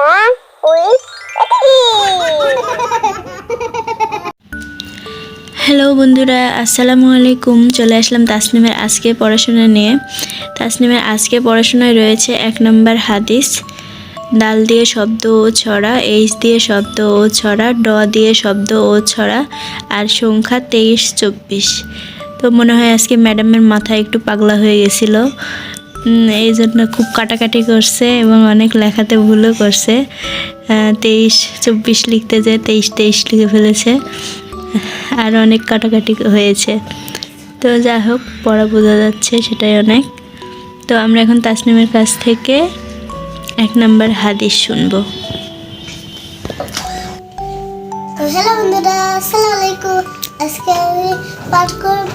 with hello বন্ধুরা, আসসালামু আলাইকুম। চলে আসলাম তাসনিমের আজকে পড়াশোনা নিয়ে। তাসনিমের আজকে পড়াশোনায় রয়েছে এক নম্বর হাদিস, দাল দিয়ে শব্দ ও ছড়া, এইচ দিয়ে শব্দ ও ছড়া, ড দিয়ে শব্দ ও ছড়া, আর সংখ্যা তেইশ চব্বিশ। তো মনে হয় আজকে ম্যাডামের মাথা একটু পাগলা হয়ে গেছিল। এই জন্য খুব কাটাকাটি করছে এবং অনেক লেখাতে ভুলও করছে। তেইশ, চব্বিশ লিখতে যে তেইশ তেইশ লিখে ফেলেছে। আর অনেক কাটাকাটি হয়েছে। তো যা হোক, পড়া বোঝা যাচ্ছে সেটাই অনেক। তো আমরা এখন তাসনিমের কাছ থেকে এক নাম্বার হাদিস শুনব। হ্যালো বন্ধুরা আলাইকুম। আজকে আমি পাঠ করব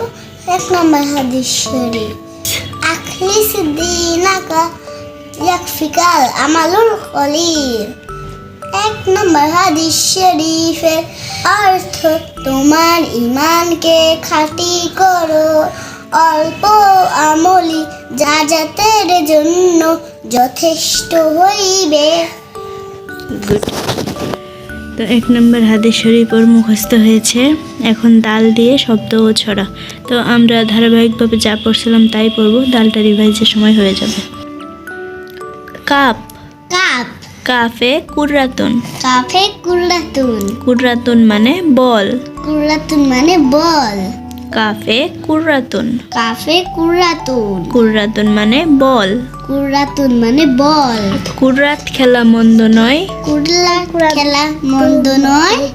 এক নম্বর হাদিস শরীফ। আখলিস দিনাকা ইয়াকফিকাল আমালুল কলিল এক নম্বর হাদিস শরীফের অর্থ তোমার ইমানকে খাঁটি করো অল্প আমলি যা যাতের জন্য যথেষ্ট হইবে তো এক নম্বর হাদিস শরীফ ওর মুখস্থ হয়েছে। এখন দাল দিয়ে শব্দ ও ছড়া। তো আমরা ধারাবাহিকভাবে যা পড়ছিলাম তাই পড়ব দালটা রিভাইজের সময় হয়ে যাবে। কাপ। কাপ। কাফে কুরাতুন কাফে কুরাতুন কুরাতুন মানে বল। কুরাতুন মানে বল। কাফে কুর্রাতুন। কাফে কুর্রাতুন। কুর্রাতুন মানে বল। কুর্রাতুন মানে বল। কুর্রাত খেলা মন্দ নয়। কুর্লা খেলা মন্দ নয়।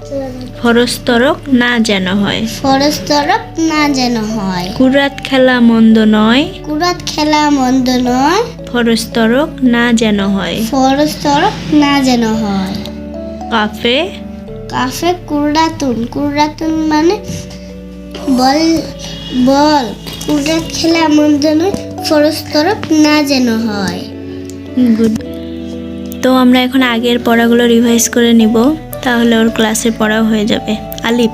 ফরস্তরক না যেন হয়। ফরজ তরফ না যেন হয়। কুর্রাত খেলা মন্দ নয়। কুরাত খেলা মন্দ নয়। ফরস্তরক না যেন হয়। ফরজ তরফ না যেন হয়। Cafe cafe কুর্রাতুন। কুর্রাতুন মানে বল বল। কুরাত খেলা মন্দ নয় ফরজ তরফ না যেন হয়। গুড। তো আমরা এখন আগের পড়াগুলো রিভাইজ করে নিব তাহলে ওর ক্লাসে পড়াও হয়ে যাবে। আলিফ।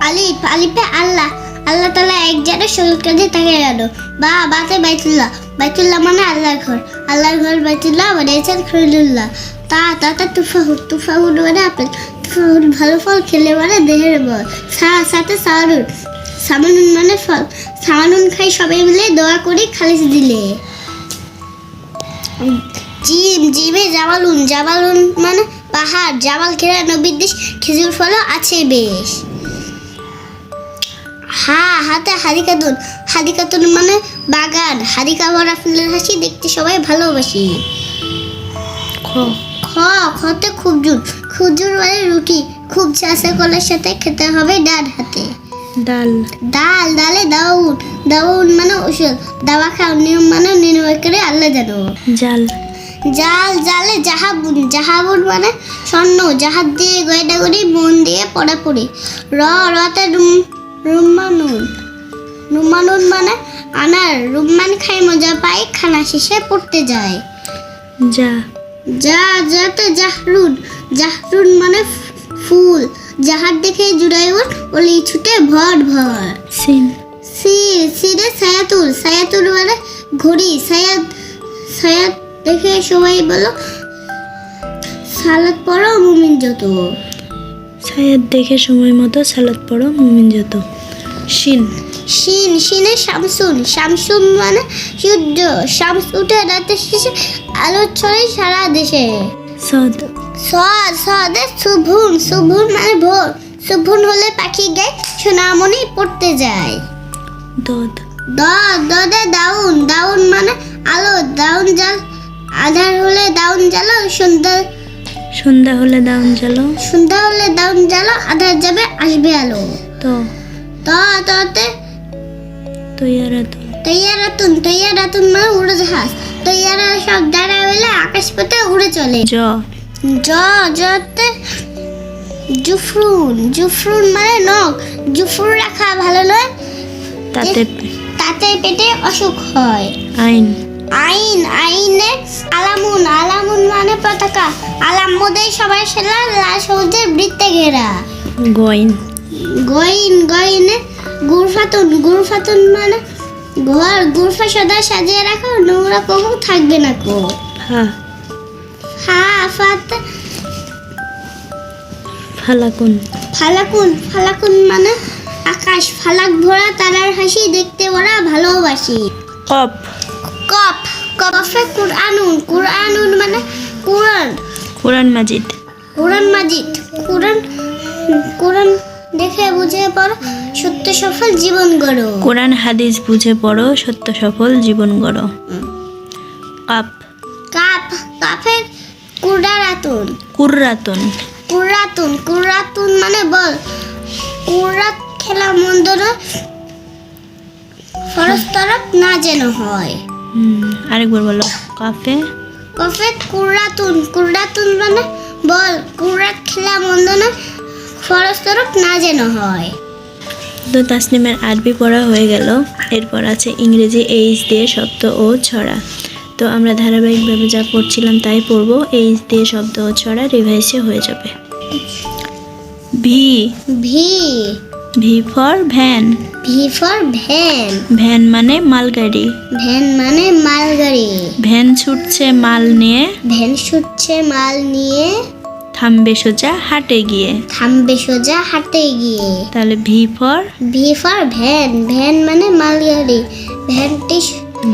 আলিফ আলিফে আল্লাহ। আল্লাহ তালা এক জায়গায় শরীর কাজে থাকে গেল বা বাতে বাইতুল্লাহ। বাইতুল্লাহ মানে আল্লাহর ঘর। আল্লাহর ঘর বাইতুল্লাহ মানে এছাড়া খরিদুল্লাহ তা তাতা তুফাহুর তুফাহুর মানে আপেল তুফাহুর ভালো ফল খেলে মানে দেহের বল। সা, সাথে সারুন। সামানুন মানে ফল। সামানুন খাই সবাই মিলে দোয়া করি খালিস দিলে। জিম, জিমে জামালুন জামালুন মানে পাহাড়, জামাল খেরা নবীর দেশ, খেজুর ফলও আছে বেশ। হা, হাতে হারিকাতুন। হারিকাতুন মানে বাগান। হারিকা ভরা ফুলের হাসি দেখতে সবাই ভালোবাসি। খ খ, খতে খুবজুর খুজুর মানে রুটি। খুব চাষে কলার সাথে খেতে হবে ডান হাতে। ডাল। ডাল ডালে দাউন দাউন মানে ওষুধ দাওয়া খাও নিয়ম মানে নির্ণয় করে আল্লাহ জানো। জাল। জাল জালে জাহাবুন। জাহাবুন মানে স্বর্ণ। জাহাজ দিয়ে গয়না করি মন দিয়ে পড়া পড়ি। র রতে রুম রুম্মানুন রুম্মানুন মানে আনার। রুম্মান খাই মজা পাই খানা শেষে পড়তে যায়। যা। যা যাতে জাহরুন। জাহরুন মানে ফুল। জাহার দেখে জুড়াই উঠ ওলি ছুটে ভর ভর। সিন। সির সিরে সায়াতুল। সায়াতুল মানে ঘড়ি। সায়াত সায়াত দেখে সবাই বলো সালাত পড়ো মুমিন যত। ছায়াত দেখে সময় মতো সালাদ পড়ো মুমিন যত। শিন শিন শিনে শামসুন। শামসুন মানে সূর্য শামস উঠে রাতে শেষে আলো ছড়ে সারা দেশে। সদ। সদ সদে শুভুন শুভুন মানে ভোর। শুভুন হলে পাখি গায়ে সোনামণি পড়তে যায়। দদ। দ দদে দাউন। দাউন মানে আলো। দাউন জাল আধার হলে দাউন জ্বালো সন্ধ্যা সন্ধ্যা হলে দাউন জ্বালো সন্ধ্যা হলে দাউন জ্বালো আধার যাবে আসবে আলো। তো। ত ততে তৈয়ারা তো তৈয়ারাতুন তৈয়ারাতুন মানে উড়ো জাহাজ। তৈয়ারা সব দাঁড়া বেলা আকাশ পথে উড়ে চলে। জ। জ জতে জুফরুন। জুফরুন মানে নখ। জুফরুন রাখা ভালো নয়। তাতে তাতে পেটে অসুখ হয়। আইন। আইন আইনে আলামুন। আলামুন মানে পতাকা। আলাম মধ্যে সবাই সেলা লাল সবুজের বৃত্তে ঘেরা। গইন। গইন গইনে গুরফাতুন গুরফাতুন মানে ঘর গুরফা সদা সাজিয়ে রাখো নোংরা কবু থাকবে না কো। ফা হাফাত ফালাকুন। ফালাকুন ফালাকুন মানে আকাশ। ফালাক ভরা তারার হাসি দেখতে ওরা ভালোবাসি। কপ। কফ কফে কুরআনুন কুরআনুন মানে কুরআন। কোরআন মাজিদ। কোরআন মাজিদ কোরআন কোরআন দেখে বুঝে পড়ো সত্য সফল জীবন গড়ো। কোরআন হাদিস বুঝে পড়ো সত্য সফল জীবন গড়ো। কাপ। কাপ কাফে কুরারাতুন। কুর্রাতুন। কুরাতুন কুরাতুন মানে বল কুরাত খেলা মন্দ নয় ফরজ তরফ না যেন হয়। আরেকবার বলো কাফে? কফে কুরাতুন কুরাতুন মানে বল কুরাত খেলা মন্দ নয় ফরজ না যেন হয়। তো তাসনিমের আরবি পড়া হয়ে গেল। এরপর আছে ইংরেজি এইচ দিয়ে শব্দ ও ছড়া। তো আমরা ধারাবাহিকভাবে যা পড়ছিলাম তাই পড়ব। এইচ দিয়ে শব্দ ও ছড়া রিভাইসে হয়ে যাবে। V. V. V for van. V for van. Van মানে মালগাড়ি। ভ্যান মানে মালগাড়ি। ভ্যান ছুটছে মাল নিয়ে। ভ্যান ছুটছে মাল নিয়ে। থামবে সোজা হাটে গিয়ে। থামবে সোজা হাটে গিয়ে। তাহলে V for? V for van. Van মানে মালগাড়ি ভ্যানটি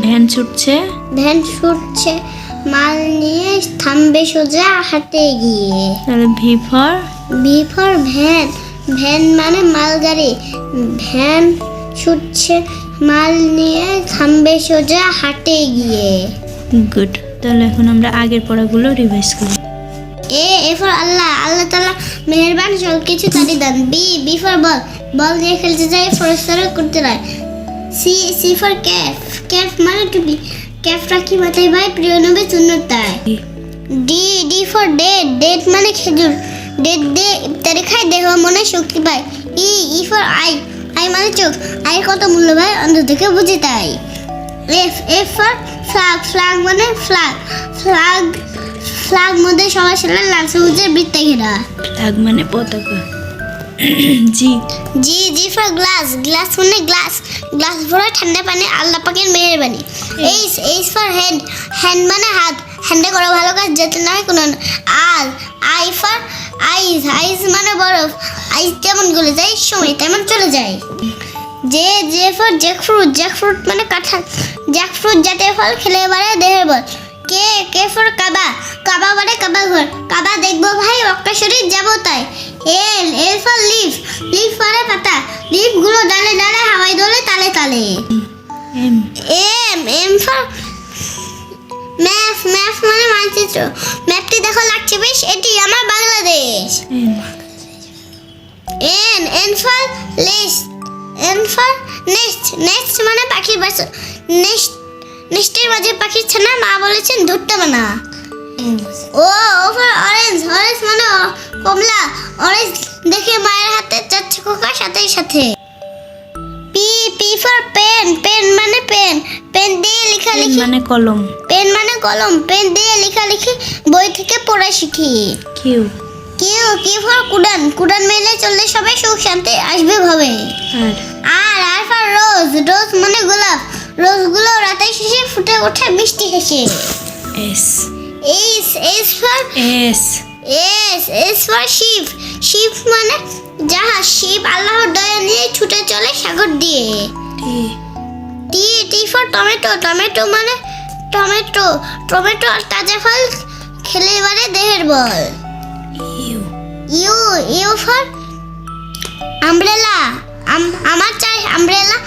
ভ্যান ছুটছে। ভ্যান ছুটছে। মাল নিয়ে থামবে সোজা হাটে গিয়ে। তাহলে V for? V for van. Van মানে মালগাড়ি। ভ্যান ছুটছে। মাল নিয়ে থামবে সোজা হাটে গিয়ে। গুড। তাহলে এখন আমরা আগের পড়াগুলো রিভাইজ করি। এ এ ফর আল্লাহ আল্লাহ তালা মেহেরবান সব কিছু তারি দান। B B for ball. Ball দিয়ে খেলতে যাই ফরস্তার করতে নয় C C for cap. Cap মানে টুপি ক্যাফ রাখি মাথায় ভাই? প্রিয় নবী তাই। D D for date. Date মানে খেজুর। ডেট দে ইফতারি খায় দেহ মনে শক্তি পায়। E E for eye. Eye মানে চোখ। আই কত মূল্য ভাই? অন্ধ থেকে বুঝি তাই। F F for flag flag মানে ফ্লাগ ফ্লাগ ফ্লাগ মধ্যে সবার সাথে লাল সবুজের বৃত্তে ঘেরা। ফ্ল্যাগ মানে পতাকা। G. G G for glass glass মানে গ্লাস গ্লাস ভরা ঠান্ডা পানি আল্লাহ পাকের মেহেরবানি H H for hand hand মানে হাত। হ্যান্ডে করা ভালো কাজ যাতে না হয় কোনো আর আই ফর আইস আইস মানে বরফ। আইস যেমন গলে যায় সময় তেমন চলে যায়। J J for jackfruit jackfruit মানে কাঁঠাল। জ্যাক ফ্রুট জাতীয় ফল খেলে এবারে দেহের বল। কে কে ফর কাবা? কাবা মানে কাবা ঘর। কাবা দেখব ভাই অক্কা শরীর যাব তাই। L L for leaf. Leaf মানে পাতা। লিফগুলো ডালে ডালে হাওয়াই দোলে তালে তালে। M. M for map. Map মানে মানচিত্র। ম্যাপটি দেখো লাগছে বেশ। এটি আমার Bangladesh. N N for list. N for nest nest মানে পাখির বাসা। নেক্সট নেক্সটের মাঝে পাখির ছানা মা বলেছেন ধরতে না O O for orange orange মানে কমলা অরেঞ্জ দেখে মায়ের হাতে যাচ্ছে খোকা সাথে সাথে। P P for pen pen মানে পেন পেন দিয়ে লেখা লিখি মানে কলম। পেন মানে কলম পেন দিয়ে লেখা লিখি বই থেকে পড়া শিখি। কিউ কিউ কি ফর কুডান কুডান মেলে চললে সবাই সুখ শান্তি আসবে ভাবে। আর? আর আর ফর রোজ রোজ মানে গোলাপ। রোজগুলো রাতে শেষে ফুটে ওঠে মিষ্টি হেসে। S. S S for S. S S for ship ship মানে জাহাজ শিপ আল্লাহর দয়া নিয়ে ছুটে চলে সাগর দিয়ে। T. T T for tomato tomato মানে টমেটো টমেটো আর তাজা ফল খেলে এবারে দেহের বল। U. U U for umbrella আমার চাই আমব্রেলা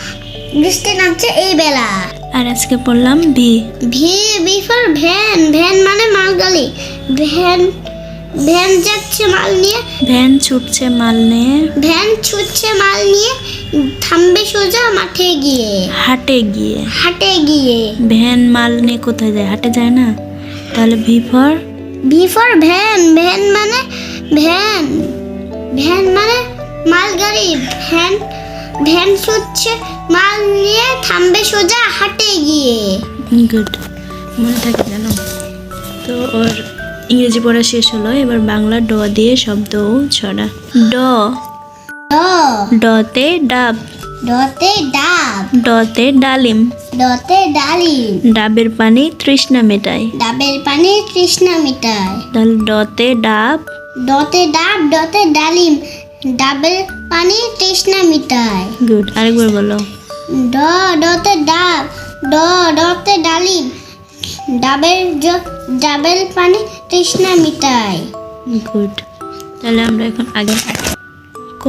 বৃষ্টি নামছে এই বেলা। আর আজকে পড়লাম V. V V for van van মানে মালগাড়ি। ভ্যান ভ্যান যাচ্ছে মাল নিয়ে। ভ্যান ছুটছে মাল নিয়ে। ভ্যান ছুটছে মাল নিয়ে থামবে সোজা মাঠে গিয়ে। হাটে গিয়ে। হাটে গিয়ে। ভ্যান মাল নিয়ে কোথায় যায়? হাটে যায় না? তাহলে V for V for van van মানে ভ্যান ভ্যান মানে মালগাড়ি। ভ্যান ভ্যান ছুটছে মাল নিয়ে থামবে সোজা হাটে গিয়ে। গুড মনে থাকে জানো? তো ওর ইংরেজি পড়া শেষ হলো এবার বাংলা ড দিয়ে শব্দ ছড়া। ড। ড। ডতে ডাব। ডতে ডাব। ডতে ডালিম। ডতে ডালিম। ডাবের পানি তৃষ্ণা মেটায়। ডাবের পানি তৃষ্ণা মিটায়। তাহলে ডতে ডাব। ডতে ডাব ডতে ডালিম। ডাবের পানি তৃষ্ণা মিটায়। গুড আরেকবার বলো। ড ডতে ডাব ড ডতে ডালিম। ডাবের ডাবের পানি তৃষ্ণা মিটায়। গুড তাহলে আমরা এখন আগে ক।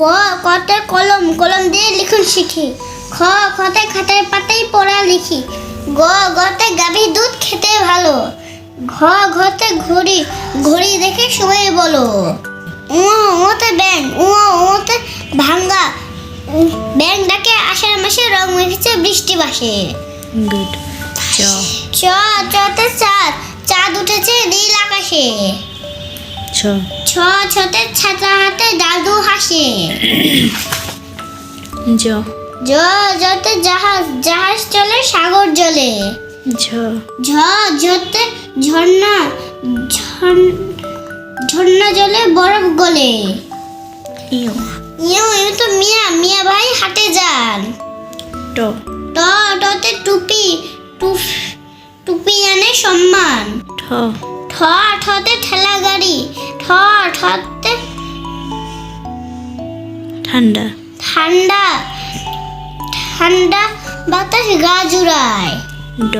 ক কতে কলম কলম দিয়ে লিখুন শিখি খ খতে খাতায় পাতায় পড়া লিখি। গ গতে গাভী দুধ খেতে ভালো। ঘ ঘতে ঘড়ি ঘড়ি দেখে সময় বলো। উ ওতে ব্যাং উ ওতে ভাঙ্গা। ব্যাং ডাকে আষাঢ় মাসে রং মেখেছে বৃষ্টি বাসে গুড। চ। চ চতে চাঁদ চাঁদ উঠেছে নীল আকাশে। ছ ছ ছতে ছাতা হাতে দাদু হাসে। জ। জ যতে জাহাজ জাহাজ চলে সাগর জলে। ঝ। ঝ যতে ঝর্ণা ঝর্ণ- ঝর্ণা জলে বরফ গলে। ইয় ইউ ইউ তো মিয়া মিয়া ভাই হাটে যান। ট। ট টতে টুপি টুপ টুপি আনে সম্মান। ঠ। ঠ ঠতে ঠেলা গাড়ি। ঠ ঠতে ঠান্ডা। ঠান্ডা ঠান্ডা বাতাস গা জুড়ায়। ড।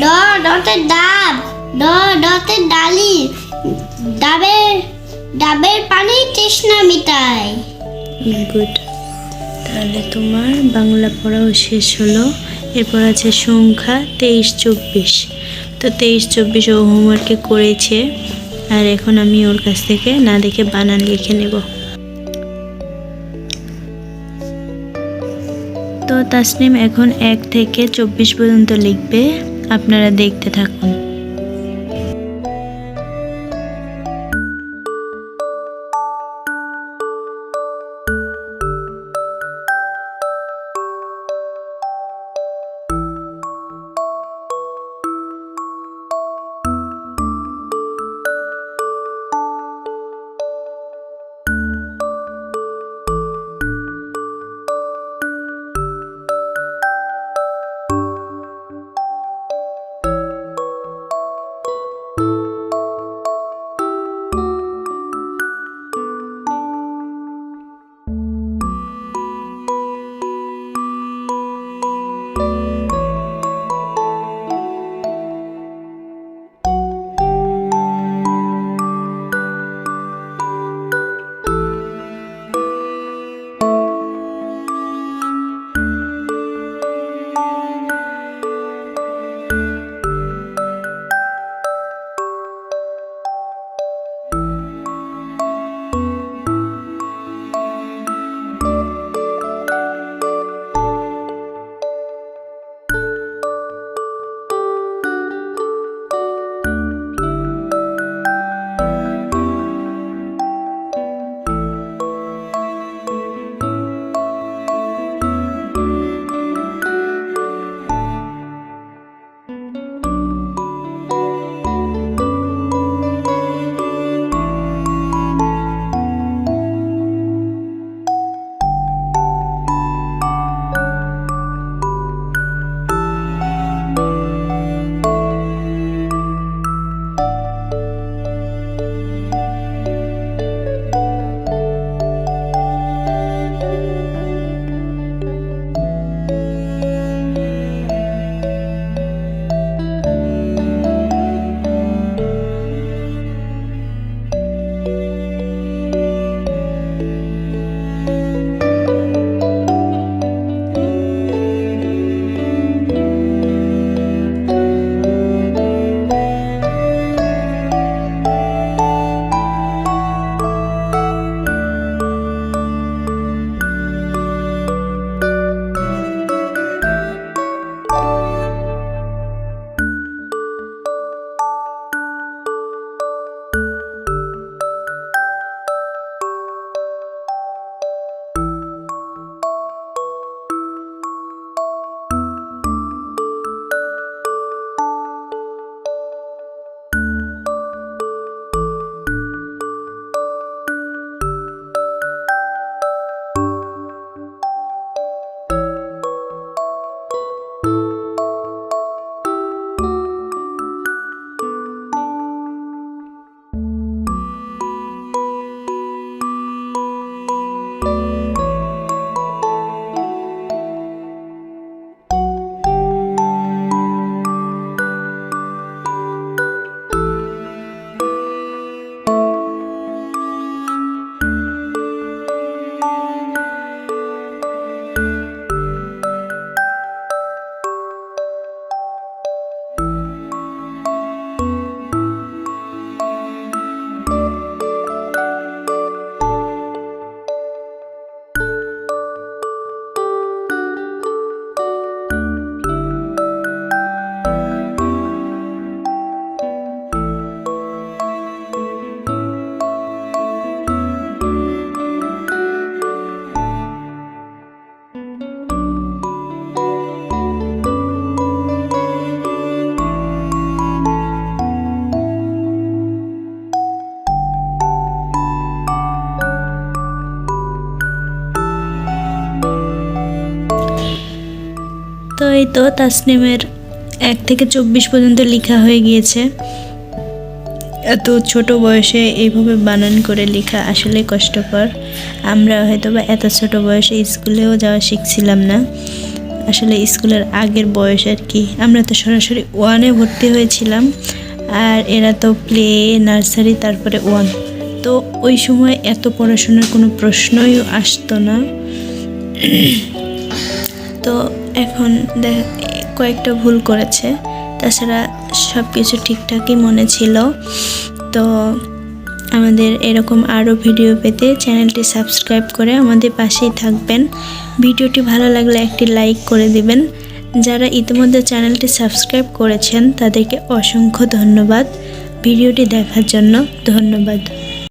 ড ডতে ডাব। ড ডতে ডালি। ডাবের ডাবের পানি তৃষ্ণা মিটায়। গুড তাহলে তোমার বাংলা পড়াও শেষ হলো। এরপর আছে সংখ্যা তেইশ চব্বিশ। তো তেইশ চব্বিশ ও হোমওয়ার্কে করেছে। আর এখন আমি ওর কাছ থেকে না দেখে বানান লিখে নেব। তো তাসনিম এখন এক থেকে চব্বিশ পর্যন্ত লিখবে। আপনারা দেখতে থাকুন। এই তো তাসনিমের এক থেকে চব্বিশ পর্যন্ত লেখা হয়ে গিয়েছে। এত ছোট বয়সে এইভাবে বানান করে লেখা আসলে কষ্টকর। আমরা হয়তো বা এত ছোট বয়সে স্কুলেও যাওয়া শিখছিলাম না। আসলে স্কুলের আগের বয়স আর কি। আমরা তো সরাসরি ওয়ানে ভর্তি হয়েছিলাম। আর এরা তো প্লে নার্সারি তারপরে ওয়ান তো ওই সময় এত পড়াশোনার কোনো প্রশ্নই আসতো না। তো এখন কয়েকটা ভুল করেছে। তাছাড়া সব কিছু ঠিকঠাকই মনে ছিল। তো আমাদের এরকম আরও ভিডিও পেতে চ্যানেলটি সাবস্ক্রাইব করে আমাদের পাশেই থাকবেন। ভিডিওটি ভালো লাগলে একটি লাইক করে দিবেন। যারা ইতিমধ্যে চ্যানেলটি সাবস্ক্রাইব করেছেন, তাদেরকে অসংখ্য ধন্যবাদ। ভিডিওটি দেখার জন্য ধন্যবাদ।